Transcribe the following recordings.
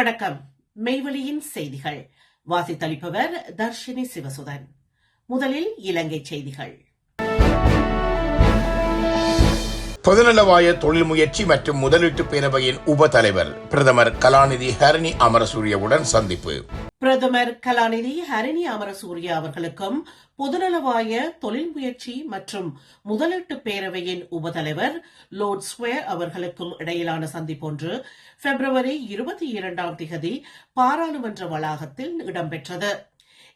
வணக்கம். மெய்வெளியின் செய்திகள். வாசித்தளிப்பவர் தர்ஷினி சிவசுதன். முதலில் இலங்கை செய்திகள். பொதுநலவாய தொழில் முயற்சி மற்றும் முதலீட்டு பேரவையின் உப தலைவர் பிரதமர் கலாநிதி ஹரணி அமரசூரியவுடன் சந்திப்பு. பிரதமர் கலாநிதி ஹரிணி அமரசூரியா அவர்களுக்கும் பொதுநலவாய தொழில் முயற்சி மற்றும் முதலீட்டு பேரவையின் உபதலைவர் லோர்ட் ஸ்வேர் அவர்களுக்கும் இடையிலான சந்திப்பொன்று பிப்ரவரி இருபத்தி இரண்டாம் திகதி பாராளுமன்ற வளாகத்தில் இடம்பெற்றது.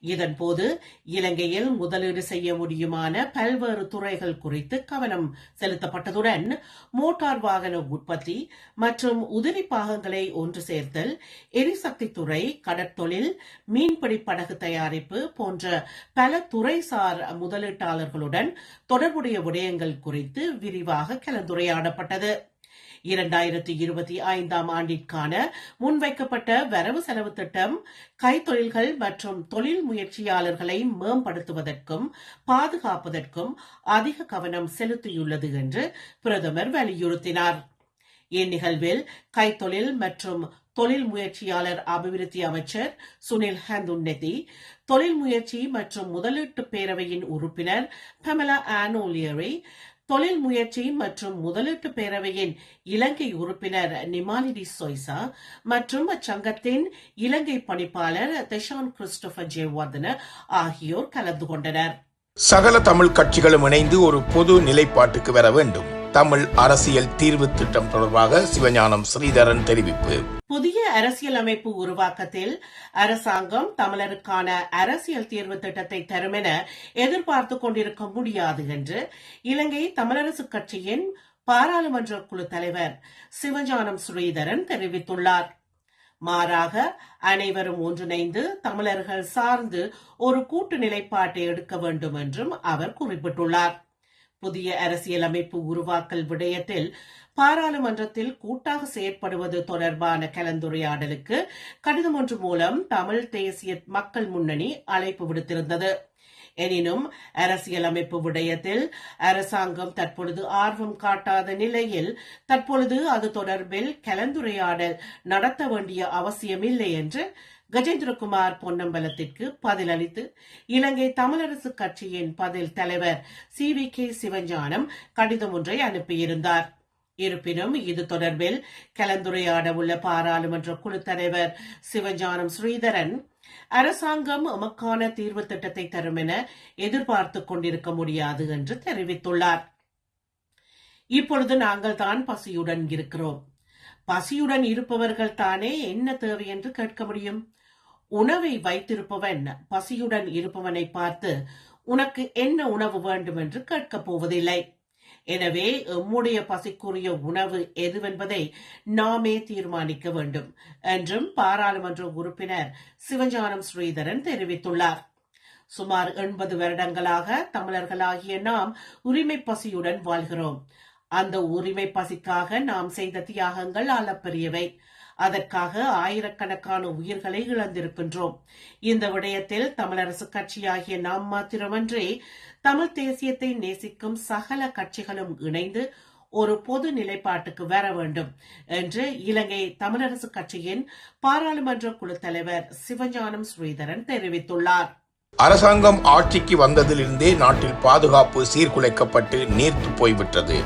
இதன்போது இலங்கையில் முதலீடு செய்ய முடியுமான பல்வேறு துறைகள் குறித்து கவனம் செலுத்தப்பட்டதுடன் மோட்டார் வாகன உற்பத்தி மற்றும் உதிரி பாகங்களை ஒன்று சேர்த்தல் எரிசக்தி துறை கடற்தொழில் மீன்பிடி படகு தயாரிப்பு போன்ற பல துறைசார் முதலீட்டாளர்களுடன் தொடர்புடைய விடயங்கள் குறித்து விரிவாக கலந்துரையாடப்பட்டது. இரண்டாயிரத்தி இருபத்தி ஐந்தாம் ஆண்டிற்கான முன்வைக்கப்பட்ட வரவு செலவு திட்டம் கைத்தொழில்கள் மற்றும் தொழில் முயற்சியாளர்களை மேம்படுத்துவதற்கும் பாதுகாப்பதற்கும் அதிக கவனம் செலுத்தியுள்ளது என்று பிரதமர் வலியுறுத்தினார். இந்நிகழ்வில் கைத்தொழில் மற்றும் தொழில் முயற்சியாளர் அபிவிருத்தி அமைச்சர் சுனில் ஹந்துன்னெதி தொழில் முயற்சி மற்றும் முதலீட்டு பேரவையின் உறுப்பினர் பெமலா ஆனோலியரை தொழில் முயற்சி மற்றும் முதலீட்டு பேரவையின் இலங்கை உறுப்பினர் நிமாலிடி சொய்சா மற்றும் அச்சங்கத்தின் இலங்கை பணிப்பாளர் தெஷான் கிறிஸ்டோபர் ஜெயவர்தன ஆகியோர் கலந்து கொண்டனர். சகல தமிழ் கட்சிகளும் இணைந்து ஒரு பொது நிலைப்பாட்டுக்கு வர வேண்டும். தமிழ் அரசியல் தீர்வு திட்டம் தொடர்பாக சிவஞானம் ஸ்ரீதரன் தெரிவிப்பு. புதிய அரசியல் அமைப்பு உருவாக்கத்தில் அரசாங்கம் தமிழருக்கான அரசியல் தீர்வு திட்டத்தை தரும் என எதிர்பார்த்துக் கொண்டிருக்க முடியாது என்று இலங்கை தமிழரசு கட்சியின் பாராளுமன்ற குழு தலைவர் சிவஞானம் ஸ்ரீதரன் தெரிவித்துள்ளார். மாறாக அனைவரும் ஒன்றிணைந்து தமிழர்கள் சார்ந்து ஒரு கூட்டு நிலைப்பாட்டை எடுக்க வேண்டும் என்றும் அவர் குறிப்பிட்டுள்ளார். புதிய அரசியலமைப்பு உருவாக்கல் விடயத்தில் பாராளுமன்றத்தில் கூட்டாக செயற்படுவது தொடர்பான கலந்துரையாடலுக்கு கடிதம் ஒன்று மூலம் தமிழ் தேசிய மக்கள் முன்னணி அழைப்பு விடுத்திருந்தது. எனினும் அரசியலமைப்பு விடயத்தில் அரசாங்கம் தற்பொழுது ஆர்வம் காட்டாத நிலையில் தற்பொழுது அது தொடர்பில் கலந்துரையாடல் நடத்த வேண்டிய அவசியமில்லை என்று கஜேந்திரகுமார் பொன்னம்பலத்திற்கு பதிலளித்து இலங்கை தமிழரசு கட்சியின் பதில் தலைவர் சி வி கே சிவஞானம் கடிதம் ஒன்றை அனுப்பியிருந்தார். இருப்பினும் இது தொடர்பில் கலந்துரையாட உள்ள பாராளுமன்ற குழு தலைவர் சிவஞானம் ஸ்ரீதரன் அரசாங்கம் எமக்கான தீர்வு திட்டத்தை தரும் என எதிர்பார்த்துக் கொண்டிருக்க முடியாது என்று தெரிவித்துள்ளார். இப்பொழுது நாங்கள் தான் பசியுடன் இருக்கிறோம். பசியுடன் இருப்பவர்கள் தானே என்ன தேவை என்று கேட்க முடியும்? உணவை வைத்திருப்பவன் பசியுடன் இருப்பவனை பார்த்து உனக்கு என்ன உணவு வேண்டும்? என்று கேட்கப் போவதில்லை. எனவே எம்முடைய பசிக்குரிய உணவு எதுவென்பதை நாமே தீர்மானிக்க வேண்டும் என்றும் பாராளுமன்ற உறுப்பினர் சிவஞானம் ஸ்ரீதரன் தெரிவித்துள்ளார். சுமார் எண்பது வருடங்களாக தமிழர்களாகிய நாம் உரிமை பசியுடன் வாழ்கிறோம். அந்த உரிமை பசிக்காக நாம் செய்த தியாகங்கள் அளப்பெரியவை. அதற்காக ஆயிரக்கணக்கான உயிர்களை இழந்திருக்கின்றோம். இந்த விடயத்தில் தமிழரசு கட்சியாகிய நாம் மாத்திரமன்றி தமிழ் தேசியத்தை நேசிக்கும் சகல கட்சிகளும் இணைந்து ஒரு பொது நிலைப்பாட்டுக்கு வர வேண்டும் என்று இலங்கை தமிழரசு கட்சியின் பாராளுமன்ற குழு தலைவர் சிவஞானம் ஸ்ரீதரன் தெரிவித்துள்ளார். அரசாங்கம் ஆட்சிக்கு வந்ததிலிருந்தே நாட்டில் பாதுகாப்பு சீர்குலைக்கப்பட்டு நீர்த்து போய்விட்டது.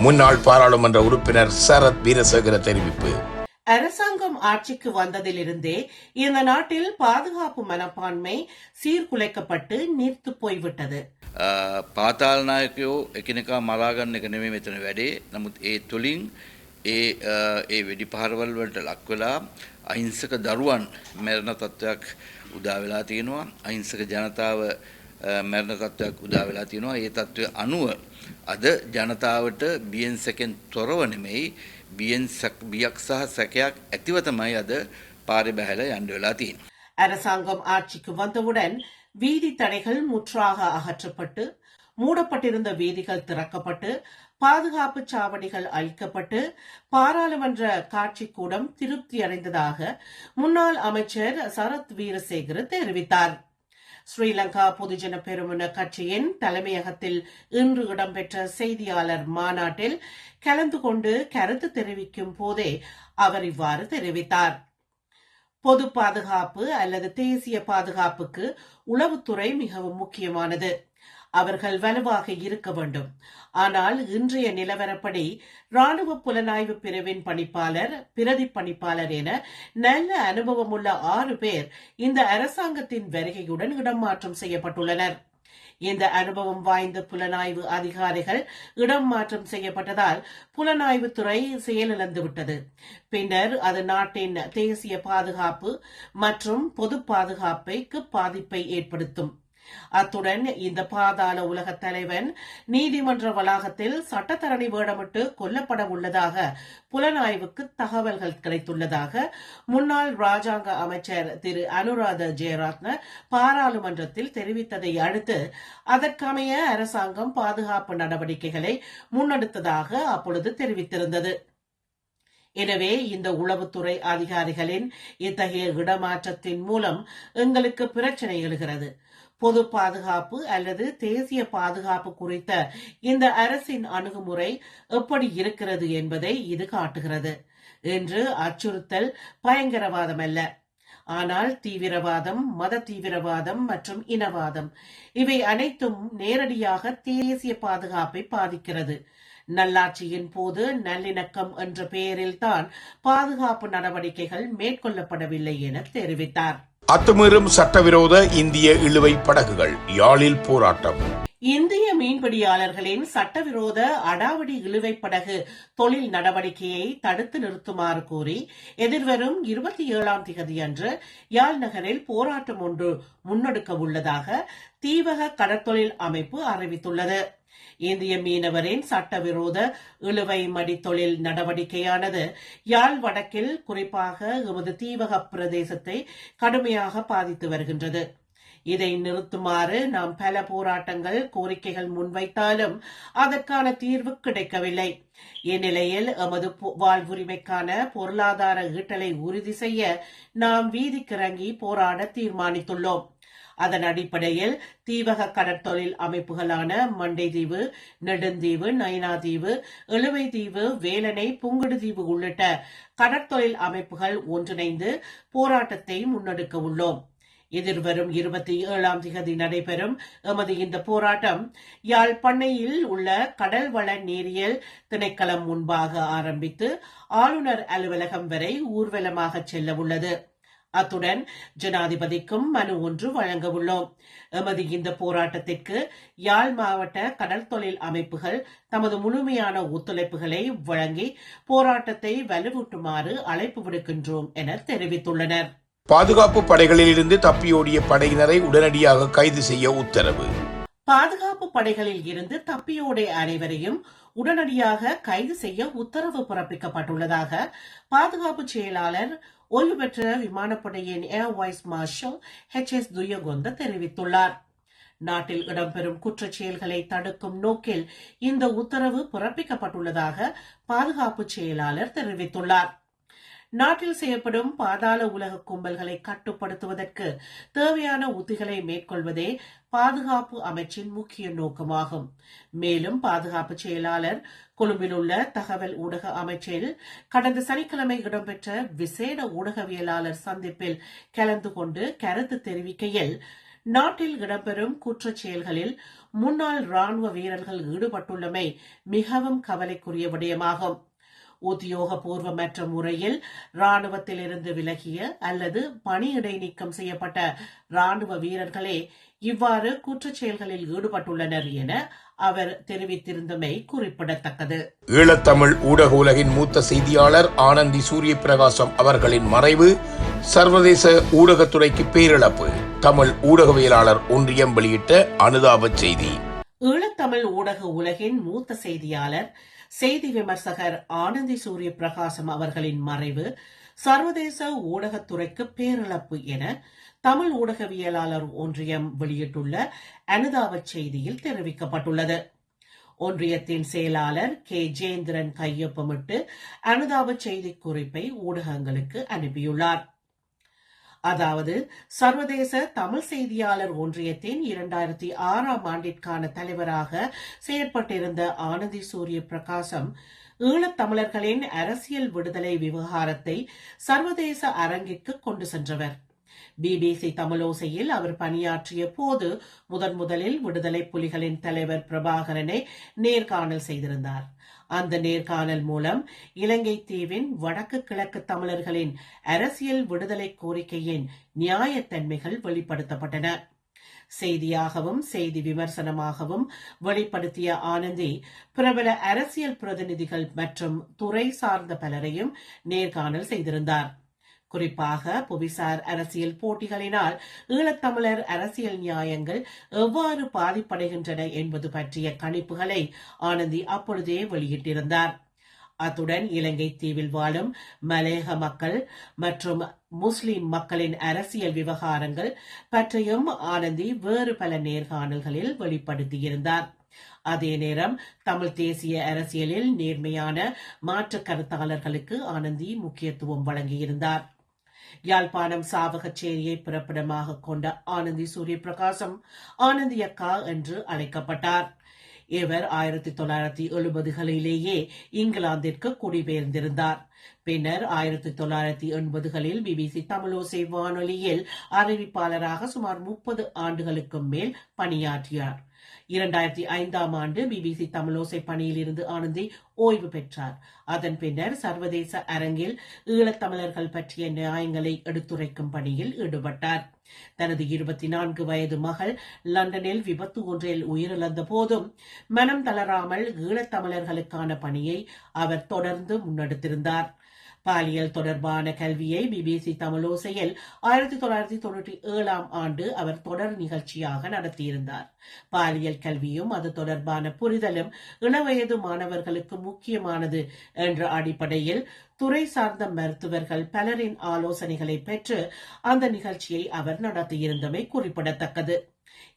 முன்னாள் பாராளுமன்ற உறுப்பினர் சரத் வீரசேகர தெரிவிப்பு. அரசாங்கம் ஆட்சிக்கு வந்ததிலிருந்தே இந்த நாட்டில் பாதுகாப்பு மனப்பான்மை சீர்குலைக்கப்பட்டு நீர்த்து போய்விட்டது පාතාල් නායකයෝ එකිනෙකා මරාගන්න එක නෙමෙයි මෙතන වැඩේ. නමුත් ඒ තුලින් ඒ ඒ වෙඩි පහරවල් වලට ලක් වෙලා අහිංසක දරුවන් මැරෙන තත්ත්වයක් උදා වෙලා තියෙනවා. අහිංසක ජනතාව මැරෙන තත්ත්වයක් උදා වෙලා තියෙනවා. ඒ තත්ත්වය අනුව අද ජනතාවට බියෙන් සැකෙන් තොරව නෙමෙයි බියෙන් බියක් සහ සැකයක් ඇතිව තමයි අද පාරේ බහැලා යන්න වෙලා තියෙන්නේ. அரசாங்கம் ஆட்சிக்கு வந்தவுடன் வீதி தடைகள் முற்றாக அகற்றப்பட்டு மூடப்பட்டிருந்த வீதிகள் திறக்கப்பட்டு பாதுகாப்பு சாவடிகள் அழிக்கப்பட்டு பாராளுமன்ற காட்சி கூடம் திருப்தி அடைந்ததாக முன்னாள் அமைச்சர் சரத் வீரசேகர தெரிவித்தார் ஸ்ரீலங்கா பொதுஜன பெருமன கட்சியின் தலைமையகத்தில் இன்று இடம்பெற்ற செய்தியாளர் மாநாட்டில் கலந்து கொண்டு கருத்து தெரிவிக்கும் போதே அவர் இவ்வாறு தெரிவித்தார். பொது பாதுகாப்பு அல்லது தேசிய பாதுகாப்புக்கு உளவுத்துறை மிகவும் முக்கியமானது. அவர்கள் வலுவாக இருக்க வேண்டும். ஆனால் இன்றைய நிலவரப்படி ராணுவ புலனாய்வு பிரிவின் பணிப்பாளர் பிரதி பணிப்பாளர் என நல்ல அனுபவமுள்ள ஆறு பேர் இந்த அரசாங்கத்தின் வருகையுடன் இடமாற்றம் செய்யப்பட்டுள்ளனர். இந்த அனுபவம் வாய்ந்த புலனாய்வு அதிகாரிகள் இடம் மாற்றம் செய்யப்பட்டதால் புலனாய்வுத்துறை செயலிழந்துவிட்டது. பின்னர் அது நாட்டின் தேசிய பாதுகாப்பு மற்றும் பொது பாதுகாப்பைக்கு பாதிப்பை ஏற்படுத்தும். அத்துடன் இந்த பாதாள உலக தலைவன் நீதிமன்ற வளாகத்தில் சட்டத்தரணி வேடமிட்டு கொல்லப்பட உள்ளதாக புலனாய்வுக்கு தகவல்கள் கிடைத்துள்ளதாக முன்னாள் ராஜாங்க அமைச்சர் திரு அனுராத ஜெயரத்ன பாராளுமன்றத்தில் தெரிவித்ததை அடுத்து அதற்கமைய அரசாங்கம் பாதுகாப்பு நடவடிக்கைகளை முன்னெடுத்ததாக அப்பொழுது தெரிவித்திருந்தது. எனவே இந்த உளவுத்துறை அதிகாரிகளின் இத்தகைய இடமாற்றத்தின் மூலம் எங்களுக்கு பிரச்சனை எழுகிறது. பொது பாதுகாப்பு அல்லது தேசிய பாதுகாப்பு குறித்த இந்த அரசின் அணுகுமுறை எப்படி இருக்கிறது என்பதை இது காட்டுகிறது. என்று அச்சுறுத்தல் பயங்கரவாதம் அல்ல ஆனால் தீவிரவாதம் மத தீவிரவாதம் மற்றும் இனவாதம் இவை அனைத்தும் நேரடியாக தேசிய பாதுகாப்பை பாதிக்கிறது. நல்லாட்சியின் போது நல்லிணக்கம் என்ற பெயரில்தான் பாதுகாப்பு நடவடிக்கைகள் மேற்கொள்ளப்படவில்லை என தெரிவித்தார். அத்துமீறும் சட்டவிரோத இந்திய இழுவை படகுகள் யாழில் போராட்டம். இந்திய மீன்பிடியாளர்களின் சட்டவிரோத அடாவடி இழுவை படகு தொழில் நடவடிக்கையை தடுத்து நிறுத்துமாறு கோரி எதிர்வரும் இருபத்தி ஏழாம் தேதி அன்று யாழ் நகரில் போராட்டம் ஒன்று முன்னெடுக்க உள்ளதாக தீவக கடற்தொழில் அமைப்பு அறிவித்துள்ளது. இந்திய மீனவரின் சட்டவிரோத இழுவை மடி தொழில் நடவடிக்கையானது. யாழ் வடக்கில் குறிப்பாக எமது தீவக பிரதேசத்தை கடுமையாக பாதித்து வருகின்றது. இதை நிறுத்துமாறு நாம் பல போராட்டங்கள் கோரிக்கைகள் முன்வைத்தாலும் அதற்கான தீர்வு கிடைக்கவில்லை. இந்நிலையில் எமது வாழ்வுரிமைக்கான பொருளாதார ஈட்டலை உறுதி செய்ய நாம் வீதிக்கிறங்கி போராட தீர்மானித்துள்ளோம். அதன் அடிப்படையில் தீவக கடற்தொழில் அமைப்புகளான மண்டைதீவு நெடுந்தீவு நயினாதீவு இழுவைதீவு வேலனை புங்குடுதீவு உள்ளிட்ட கடற்தொழில் அமைப்புகள் ஒன்றிணைந்து போராட்டத்தை முன்னெடுக்க உள்ளோம். எதிர்வரும் இருபத்தி ஏழாம் திகதி நடைபெறும் எமது இந்த போராட்டம் யாழ் பண்ணையில் உள்ள கடல் வள நீரியல் திணைக்களம் முன்பாக ஆரம்பித்து ஆளுநர் அலுவலகம் வரை ஊர்வலமாக செல்ல உள்ளது அத்துடன் ஜனாதிபதிக்கும் மனு ஒன்று வழங்க உள்ளோம் எமது இந்த போராட்டத்திற்கு யாழ் மாவட்ட கடல் தொழில் அமைப்புகள் தமது முழுமையான ஒத்துழைப்புகளை வழங்கி போராட்டத்தை வலுவூட்டுமாறு அழைப்பு விடுக்கின்றோம் என தெரிவித்துள்ளனர். பாதுகாப்பு படைகளிலிருந்து தப்பியோடிய படையினரை உடனடியாக கைது செய்ய உத்தரவு. பாதுகாப்பு படைகளில் இருந்து தப்பியோடைய அனைவரையும் உடனடியாக கைது செய்ய உத்தரவு பிறப்பிக்கப்பட்டுள்ளதாக பாதுகாப்பு செயலாளர் ஓய்வு பெற்ற விமானப்படையின் air vice marshal H S Thuyakontha தெரிவித்துள்ளார். நாட்டில் இடம்பெறும் குற்றச் செயல்களை தடுக்கும் நோக்கில் இந்த உத்தரவு பிறப்பிக்கப்பட்டுள்ளதாக பாதுகாப்பு செயலாளர் தெரிவித்துள்ளார். நாட்டில் செய்யப்படும் பாதாள உலக கும்பல்களை கட்டுப்படுத்துவதற்கு தேவையான உத்திகளை மேற்கொள்வதே பாதுகாப்பு அமைச்சின் முக்கிய நோக்கமாகும். மேலும் பாதுகாப்பு செயலாளர் கொழும்பில் உள்ள தகவல் ஊடக அமைச்சில் கடந்த சனிக்கிழமை இடம்பெற்ற விசேட ஊடகவியலாளர் சந்திப்பில் கலந்து கொண்டு கருத்து தெரிவிக்கையில் நாட்டில் இடம்பெறும் குற்றச் செயல்களில் முன்னாள் ராணுவ வீரர்கள் ஈடுபட்டுள்ளமை மிகவும் கவலைக்குரிய விடயமாகும். உத்தியோகபூர்வமற்ற முறையில் ராணுவத்திலிருந்து விலகிய அல்லது பணியிடை நீக்கம் செய்யப்பட்ட ராணுவ வீரர்களே இவ்வாறு குற்றச் செயல்களில் ஈடுபட்டுள்ளனர் என அவர் தெரிவித்திருந்தமை குறிப்பிடத்தக்கது. ஈழத்தமிழ் ஊடக உலகின் மூத்த செய்தியாளர் ஆனந்தி சூரிய பிரகாசம் அவர்களின் மறைவு சர்வதேச ஊடகத்துறைக்கு பேரிழப்பு தமிழ் ஊடகவியலாளர் ஒன்றியம் வெளியிட்ட அனுதாப செய்தி. ஈழத்தமிழ் ஊடக உலகின் மூத்த செய்தியாளர் செய்தி விமர்சகர் ஆனந்தி சூரிய பிரகாசம் அவர்களின் மறைவு சர்வதேச ஊடகத்துறைக்கு பேரிழப்பு என தமிழ் ஊடகவியலாளர் ஒன்றியம் வெளியிட்டுள்ள அனுதாப செய்தியில் தெரிவிக்கப்பட்டுள்ளது. ஒன்றியத்தின் செயலாளர் கே. ஜேந்திரன் கையொப்பமிட்டு அனுதாப செய்தி குறிப்பை ஊடகங்களுக்கு அனுப்பியுள்ளார். அதாவது சர்வதேச தமிழ் செய்தியாளர் ஒன்றியத்தின் இரண்டாயிரத்தி ஆறாம் ஆண்டிற்கான தலைவராக செயற்பட்டிருந்த ஆனந்தி சூரிய பிரகாசம் ஈழத்தமிழர்களின் அரசியல் விடுதலை விவகாரத்தை சர்வதேச அரங்கிற்கு கொண்டு சென்றவர். பிபிசி தமிழோசையில் அவர் பணியாற்றிய போது முதன் முதலில் விடுதலை புலிகளின் தலைவர் பிரபாகரனை நேர்காணல் செய்திருந்தார். அந்த நேர்காணல் மூலம் இலங்கை தீவின் வடக்கு கிழக்கு தமிழர்களின் அரசியல் விடுதலை கோரிக்கையின் நியாயத்தன்மைகள் வெளிப்படுத்தப்பட்டன. செய்தியாகவும் செய்தி விமர்சனமாகவும் வெளிப்படுத்திய ஆனந்தி பிரபல அரசியல் பிரதிநிதிகள் மற்றும் துறை சார்ந்த பலரையும் நேர்காணல் செய்திருந்தார். குறிப்பாக புவிசார் அரசியல் போட்டிகளினால் ஈழத்தமிழர் அரசியல் நியாயங்கள் எவ்வாறு பாதிப்படைகின்றன என்பது பற்றிய கணிப்புகளை ஆனந்தி அப்பொழுதே வெளியிட்டிருந்தார். அத்துடன் இலங்கை தீவில் வாழும் மலையக மக்கள் மற்றும் முஸ்லிம் மக்களின் அரசியல் விவகாரங்கள் பற்றியும் ஆனந்தி வேறு பல நேர்காணல்களில் வெளிப்படுத்தியிருந்தார். அதே நேரம் தமிழ் தேசிய அரசியலில் நேர்மையான மாற்று கருத்தாளர்களுக்கு ஆனந்தி முக்கியத்துவம் வழங்கியிருந்தார். யாழ்ப்பாணம் சாவகச்சேரியை பிறப்பிடமாக கொண்ட ஆனந்தி சூரிய பிரகாசம் ஆனந்தி அக்கா என்று அழைக்கப்பட்டார். இவர் ஆயிரத்தி தொள்ளாயிரத்தி எழுபதுகளிலேயே இங்கிலாந்திற்கு குடிபெயர்ந்திருந்தார். பின்னர் ஆயிரத்தி தொள்ளாயிரத்தி எண்பதுகளில் பிபிசி தமிழோசை வானொலியில் அறிவிப்பாளராக சுமார் முப்பது ஆண்டுகளுக்கும் மேல் பணியாற்றியார் இரண்டாயிரத்தி ஐந்தாம் ஆண்டு பிபிசி தமிழோசை பணியில் இருந்து ஆனந்தி ஓய்வு பெற்றார். அதன் பின்னர் சர்வதேச அரங்கில் ஈழத்தமிழர்கள் பற்றிய நியாயங்களை எடுத்துரைக்கும் பணியில் ஈடுபட்டார். தனது இருபத்தி நான்கு வயது மகள் லண்டனில் விபத்து ஒன்றில் உயிரிழந்த போதும் மனம் தளராமல் ஈழத்தமிழர்களுக்கான பணியை அவர் தொடர்ந்து முன்னெடுத்திருந்தார். பாலியல் தொடர்பான கல்வியை பிபிசி தமிழோசையில் ஆயிரத்தி தொள்ளாயிரத்தி தொண்ணூற்றி ஏழாம் ஆண்டு அவர் தொடர் நிகழ்ச்சியாக நடத்தியிருந்தார். பாலியல் கல்வியும் அது தொடர்பான புரிதலும் இளவயது மாணவர்களுக்கு முக்கியமானது என்ற அடிப்படையில் துறை சார்ந்த மருத்துவர்கள் பலரின் ஆலோசனைகளை பெற்று அந்த நிகழ்ச்சியை அவர் நடத்தியிருந்தமை குறிப்பிடத்தக்கது.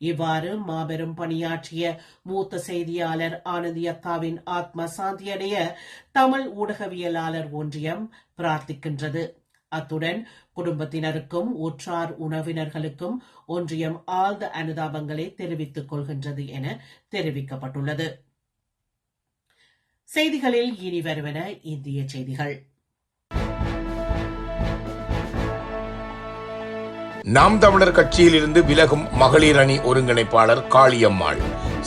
இவ்வாறு மாபெரும் பணியாற்றிய மூத்த செய்தியாளர் ஆனந்தி அக்காவின் ஆத்ம சாந்தியடைய தமிழ் ஊடகவியலாளர் ஒன்றியம் பிரார்த்திக்கின்றது. அத்துடன் குடும்பத்தினருக்கும் உற்றார் உணவினர்களுக்கும் ஒன்றியம் ஆழ்ந்த அனுதாபங்களை தெரிவித்துக் கொள்கின்றது என தெரிவிக்கப்பட்டுள்ளது. செய்திகளில் இனி வருவன இந்திய செய்திகள். நாம் தமிழர் கட்சியில் இருந்து விலகும் மகளிர் அணி ஒருங்கிணைப்பாளர் காளியம்மாள்.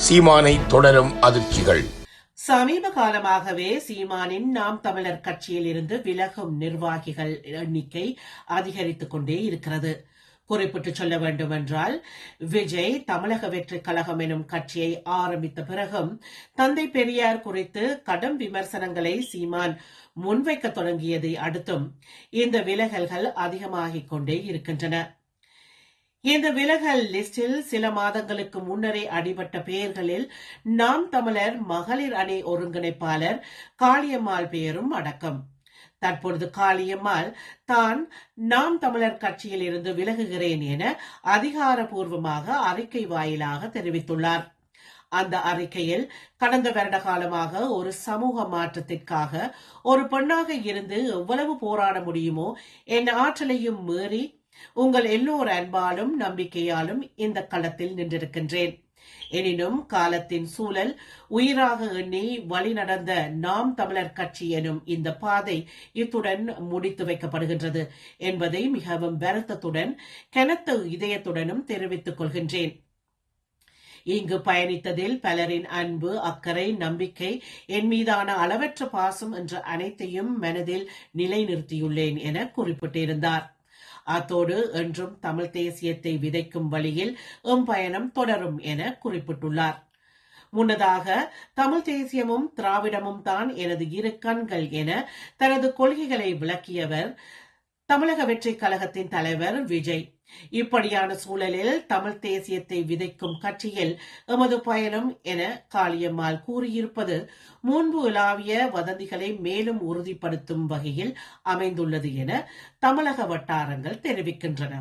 சீமானை தொடரும் அதிர்ச்சிகள். சமீப காலமாகவே சீமானின் நாம் தமிழர் கட்சியில் இருந்து விலகும் நிர்வாகிகள் எண்ணிக்கை அதிகரித்துக் கொண்டே இருக்கிறது. குறிப்பிட்டு சொல்ல வேண்டுமென்றால் விஜய் தமிழக வெற்றி கழகம் எனும் கட்சியை ஆரம்பித்த பிறகும் தந்தை பெரியார் குறித்து கடும் விமர்சனங்களை சீமான் முன்வைக்க தொடங்கியதை அடுத்தும் இந்த விலகல்கள் அதிகமாகிக் கொண்டே இருக்கின்றன. இந்த விலகல் லிஸ்டில் சில மாதங்களுக்கு முன்னரே அடிபட்ட பெயர்களில் நாம் தமிழர் மகளிர் அணி ஒருங்கிணைப்பாளர் காளியம்மாள் பெயரும் அடக்கம். தற்பொழுது காளியம்மாள் தான் நாம் தமிழர் கட்சியில் இருந்து விலகுகிறேன் என அதிகாரப்பூர்வமாக அறிக்கை வாயிலாக தெரிவித்துள்ளார். அந்த அறிக்கையில் கடந்த வருட காலமாக ஒரு சமூக மாற்றத்திற்காக ஒரு பெண்ணாக இருந்து எவ்வளவு போராட முடியுமோ என் ஆற்றலையும் மீறி உங்கள் எல்லோர் அன்பாலும் நம்பிக்கையாலும் இந்த களத்தில் நின்றிருக்கின்றேன். எனினும் காலத்தின் சூழல் உயிராக எண்ணி வழிநடந்த நாம் தமிழர் கட்சி எனும் இந்த பாதை இத்துடன் முடித்து வைக்கப்படுகின்றது என்பதை மிகவும் வருத்தத்துடன் கனத்த இதயத்துடனும் தெரிவித்துக் கொள்கின்றேன். இங்கு பயணித்ததில் பலரின் அன்பு அக்கறை நம்பிக்கை என் மீதான அளவற்ற பாசம் என்ற அனைத்தையும் மனதில் நிலைநிறுத்தியுள்ளேன் என குறிப்பிட்டிருந்தார். அத்தோடு என்றும் தமிழ் தேசியத்தை விதைக்கும் வழியில் எம் பயணம் தொடரும் என குறிப்பிட்டுள்ளார். முன்னதாக தமிழ் தேசியமும் திராவிடமும் தான் எனது இரு கண்கள் என தனது கொள்கைகளை விளக்கியவர் தமிழக வெற்றி கழகத்தின் தலைவர் விஜய். இப்படியான சூழலில் தமிழ் தேசியத்தை விதைக்கும் கட்சியில் எமது பயணம் என காளியம்மாள் கூறியிருப்பது முன்பு உலாவிய வதந்திகளை மேலும் உறுதிப்படுத்தும் வகையில் அமைந்துள்ளது என தமிழக வட்டாரங்கள் தெரிவிக்கின்றன.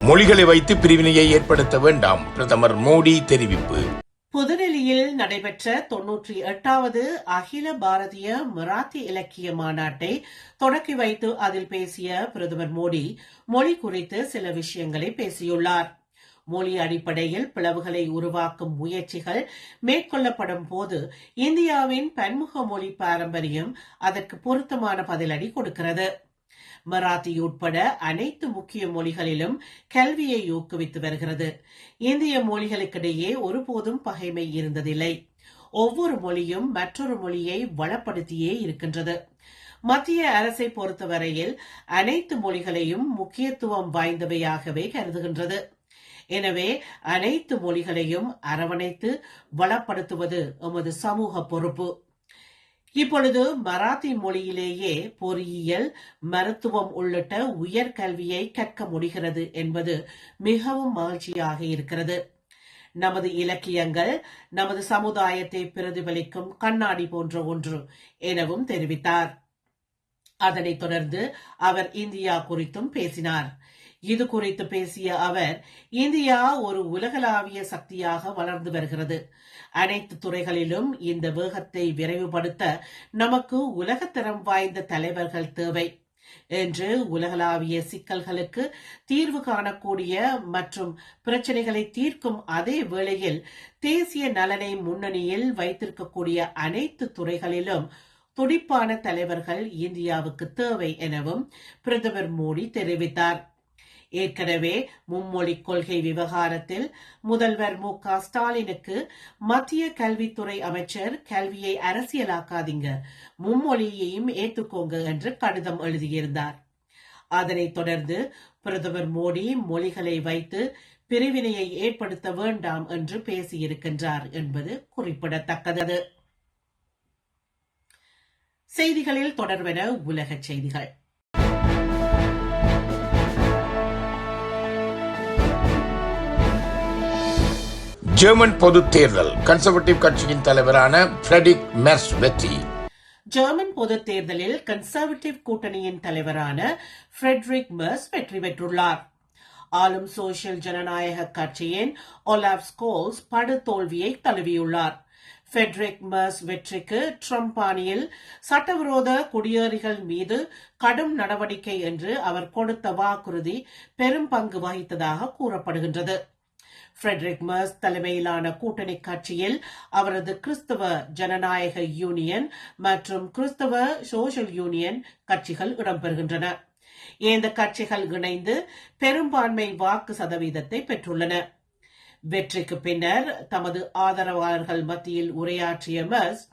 மொழிகளை வைத்து பிரிவினையை ஏற்படுத்த வேண்டாம். பிரதமர் மோடி தெரிவிப்பு. புதுடெல்லியில் நடைபெற்ற தொன்னூற்றி எட்டாவது அகில பாரதிய மராத்தி இலக்கிய மாநாட்டை தொடக்கி வைத்து அதில் பேசிய பிரதமர் மோடி மொழி குறித்து சில விஷயங்களை பேசியுள்ளார். மொழி அடிப்படையில் பிளவுகளை உருவாக்கும் முயற்சிகள் மேற்கொள்ளப்படும் போது இந்தியாவின் பன்முக மொழி பாரம்பரியம் அதற்கு பொருத்தமான பதிலடி கொடுக்கிறது. மராத்தி உட்பட அனைத்து முக்கிய மொழிகளிலும் கல்வியை ஊக்குவித்து வருகிறது. இந்திய மொழிகளுக்கிடையே ஒருபோதும் பகைமை இருந்ததில்லை. ஒவ்வொரு மொழியும் மற்றொரு மொழியை வளப்படுத்தியே இருக்கின்றது. மத்திய அரசை பொறுத்தவரையில் அனைத்து மொழிகளையும் முக்கியத்துவம் வாய்ந்தவையாகவே கருதுகின்றது. எனவே அனைத்து மொழிகளையும் அரவணைத்து வளப்படுத்துவது எமது சமூக பொறுப்பு. இப்பொழுது மராத்தி மொழியிலேயே பொறியியல் மருத்துவம் உள்ளிட்ட உயர்கல்வியை கற்க முடிகிறது என்பது மிகவும் மகிழ்ச்சியாக இருக்கிறது. நமது இலக்கியங்கள் நமது சமுதாயத்தை பிரதிபலிக்கும் கண்ணாடி போன்ற ஒன்று எனவும் தெரிவித்தார். அதனைத் தொடர்ந்து அவர் இந்தியா குறித்தும் பேசினார். இது குறித்து பேசிய அவர் இந்தியா ஒரு உலகளாவிய சக்தியாக வளர்ந்து வருகிறது. அனைத்து துறைகளிலும் இந்த வேகத்தை விரைவுபடுத்த நமக்கு உலகத்தரம் வாய்ந்த தலைவர்கள் தேவை. என்று உலகளாவிய சிக்கல்களுக்கு தீர்வு காணக்கூடிய மற்றும் பிரச்சனைகளை தீர்க்கும் அதே வேளையில் தேசிய நலனை முன்னணியில் வைத்திருக்கக்கூடிய அனைத்து துறைகளிலும் துடிப்பான தலைவர்கள் இந்தியாவுக்கு தேவை எனவும் பிரதமர் மோடி தெரிவித்தார். ஏற்கனவே மும்மொழி கொள்கை விவகாரத்தில் முதல்வர் மு க. ஸ்டாலினுக்கு மத்திய கல்வித்துறை அமைச்சர் கல்வியை அரசியலாக்காதீங்க. மும்மொழியையும் ஏற்றுக்கோங்க என்று கடிதம் எழுதியிருந்தார். அதனைத் தொடர்ந்து பிரதமர் மோடி மொழிகளை வைத்து பிரிவினையை ஏற்படுத்த வேண்டாம் என்று பேசியிருக்கின்றார் என்பது குறிப்பிடத்தக்கது. செய்திகளில் தொடர்வென உலகச் செய்திகள். ஜெர்மன் பொதுத் தேர்தல். கன்சர்வேட்டிவ் கட்சியின் தலைவரான ஃபிரெடிக் மெர்ஸ் வெற்றி ஜெர்மன் பொதுத் தேர்தலில் கன்சர்வேட்டிவ் கூட்டணியின் தலைவரான ஃபிரெட்ரிக் மெர்ஸ் வெற்றி பெற்றுள்ளார். ஆளும் சோசியல் ஜனநாயக கட்சியின் ஒலாப் ஸ்கோல்ஸ் படுதோல்வியை தழுவியுள்ளார். ஃபெட்ரிக் மர்ஸ் வெற்றிக்கு ட்ரம்ப் பாணியில் சட்டவிரோத குடியேறிகள் மீது கடும் நடவடிக்கை என்று அவர் கொடுத்த வாக்குறுதி பெரும் பங்கு வகித்ததாக கூறப்படுகின்றது. பிரெட்ரிக் மர்ஸ் தலைமையிலான கூட்டணி கட்சியில் அவரது கிறிஸ்தவ ஜனநாயக யூனியன் மற்றும் கிறிஸ்தவ சோஷியல் யூனியன் கட்சிகள் இடம்பெறுகின்றன. இந்த கட்சிகள் இணைந்து பெரும்பான்மை வாக்கு சதவீதத்தை பெற்றுள்ளன. வெற்றிக்கு பின்னர் தமது ஆதரவாளர்கள் மத்தியில் உரையாற்றிய மர்ஸ்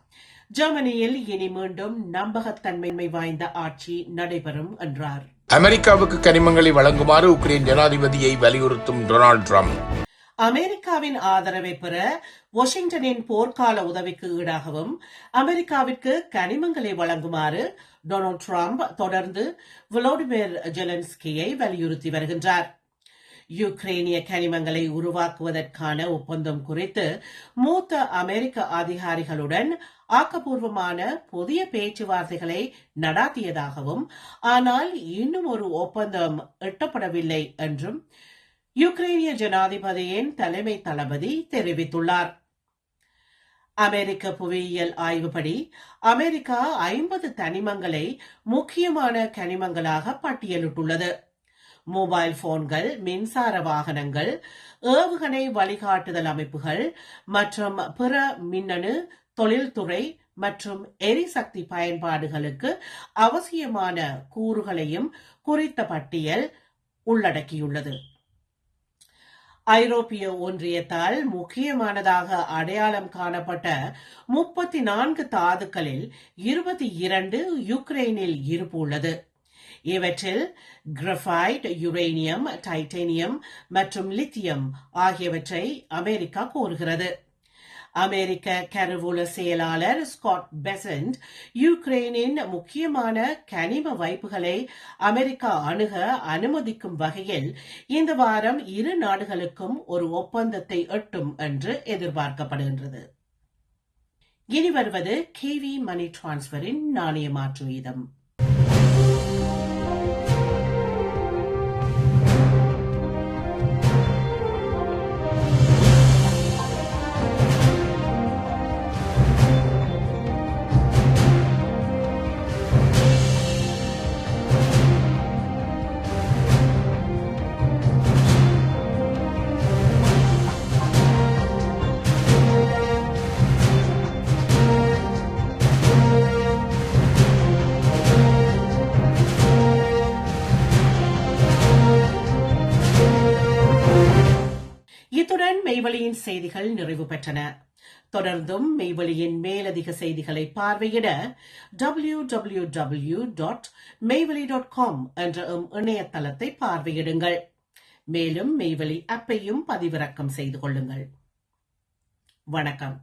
ஜெர்மனியில் இனி மீண்டும் நம்பகத்தன்மை வாய்ந்த ஆட்சி நடைபெறும் என்றார். அமெரிக்காவுக்கு கனிமங்களை வழங்குமாறு உக்ரைன் ஜனாதிபதியை வலியுறுத்தும் டொனால்டு டிரம்ப். அமெரிக்காவின் ஆதரவை பெற வாஷிங்டனின் போர்க்கால உதவிக்கு ஈடாகவும் அமெரிக்காவிற்கு கனிமங்களை வழங்குமாறு டொனால்டு டிரம்ப் தொடர்ந்து விளோடிமிர் ஜெலன்ஸ்கியை வலியுறுத்தி வருகின்றார். யுக்ரைனிய கனிமங்களை உருவாக்குவதற்கான ஒப்பந்தம் குறித்து மூத்த அமெரிக்க அதிகாரிகளுடன் ஆக்கப்பூர்வமான புதிய பேச்சுவார்த்தைகளை நடாத்தியதாகவும் ஆனால் இன்னும் ஒரு ஒப்பந்தம் எட்டப்படவில்லை என்றும் யுக்ரைனிய ஜனாதிபதியின் தலைமை தளபதி தெரிவித்துள்ளார். அமெரிக்க புவியியல் ஆய்வுப்படி அமெரிக்கா ஐம்பது தனிமங்களை முக்கியமான கனிமங்களாக பட்டியலிட்டுள்ளது. மொபைல் போன்கள் மின்சார வாகனங்கள் ஏவுகணை வழிகாட்டுதல் அமைப்புகள் மற்றும் பிற மின்னணு தொழில்துறை மற்றும் எரிசக்தி பயன்பாடுகளுக்கு அவசியமான கூறுகளையும் குறித்த பட்டியல் உள்ளடக்கியுள்ளது. ஐரோப்பிய ஒன்றியத்தால் முக்கியமானதாக அடையாளம் காணப்பட்ட முப்பத்தி நான்கு தாதுக்களில் இருபத்தி இரண்டு யுக்ரைனில் இருப்பு உள்ளது இவற்றில் கிரஃபைட் யுரேனியம் டைட்டேனியம் மற்றும் லித்தியம் ஆகியவற்றை அமெரிக்கா கோருகிறது. அமெரிக்க கருவூல செயலாளர் ஸ்காட் பெசன்ட் யுக்ரைனின் முக்கியமான கனிம வைப்புகளை அமெரிக்கா அணுக அனுமதிக்கும் வகையில் இந்த வாரம் இரு நாடுகளுக்கும் ஒரு ஒப்பந்தத்தை எட்டும் என்று எதிர்பார்க்கப்படுகின்றது. இனி வருவது கேவி மணி டிரான்ஸ்பரின் நாணய மாற்று வீதம் மெய்வழியின் செய்திகள் நிறைவு பெற்றன. தொடர்ந்தும் மெய்வழியின் மேலதிக செய்திகளை பார்வையிட W W W dot Meivazhi dot com என்ற எம் இணையதளத்தை பார்வையிடுங்கள். மேலும் மெய்வழி ஆப்பையும் பதிவிறக்கம் செய்து கொள்ளுங்கள். வணக்கம்.